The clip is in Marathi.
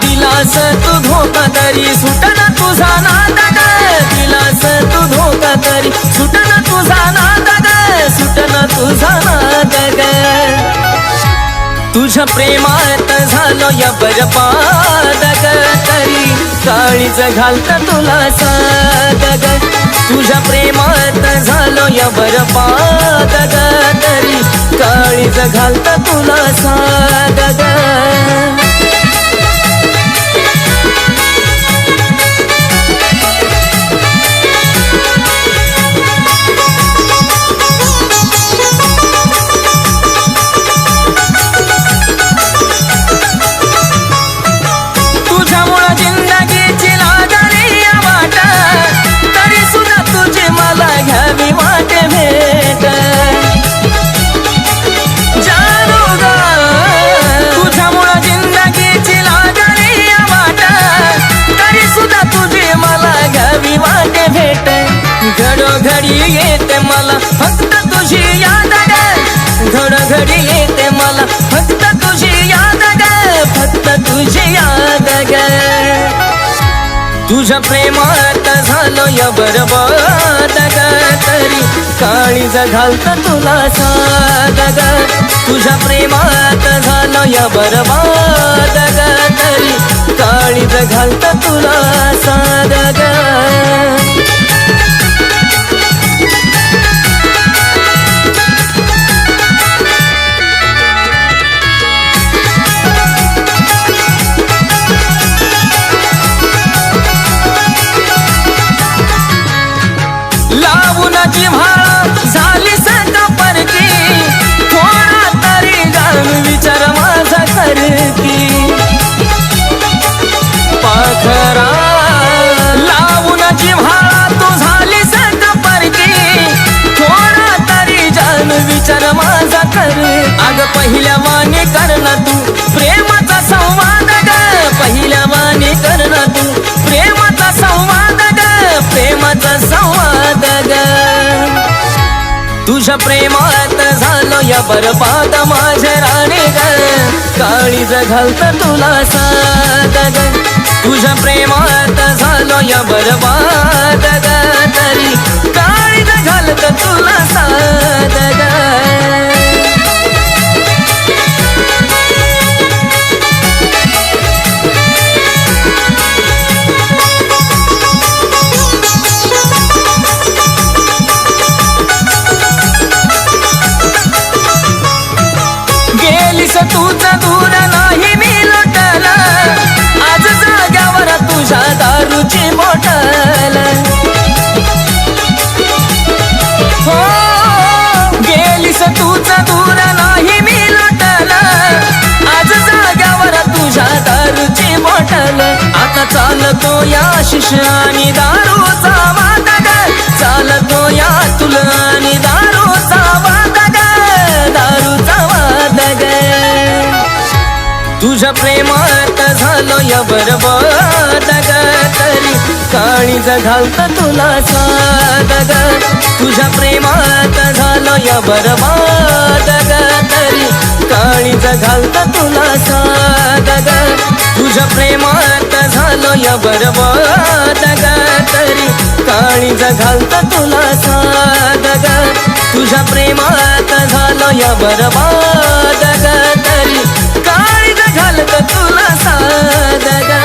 दिलास तू धोका तरी सुटना तुझा नाद दिलास तू धोका तरी सुटना तुझा नाद सुटना तुझा नाद ग. तुझ्या प्रेमात झालो या बरबाद तरी काळीच घालत तुला सादग ग. तुझ्या प्रेमात झालो या बरपादग तरी काळीच घालत तुला साद घडी येते मला फक्त तुझी याद ग घडोघडी येते मला फक्त तुझी याद ग फक्त तुझी याद ग तुझ्या प्रेमात झालो या बरबाद ग तरी काळीज घालत तुला साद ग. तुझ्या प्रेमात झालो या बरबाद विचार माझा कर. अग पहिल्या माने कर ना तू. प्रेमाचा संवाद ग. पहिल्या कर ना तू. प्रेमाचा संवाद ग. प्रेमाचा संवाद ग. तुझ्या प्रेमात झालो या बरबाद माझ्या राणे ग. काळीज जघालत तुला साद ग. तुझ्या प्रेमात झालो या बरबाद गेलीस तूच दूर नाही मी लोटल. आज जाग्यावर तुझ्या दारूची बॉटल हो गेलीस तूच दूर नाही मी लोटल. आज जाग्यावर तुझ्या दारूची बॉटल आता चालतो या शिश आणि प्रेमात झालो या बरबाद ग तरी काळी जघालत तुला साद ग तुझ्या प्रेमात झालो या बरबाद ग तरी काळी जघालत तुला साद ग तुझ्या प्रेमात झालो या बरबाद ग तरी काळी जघालत तुला साद ग तुझ्या प्रेमात झालो या बरबाद घालत तुला सादगा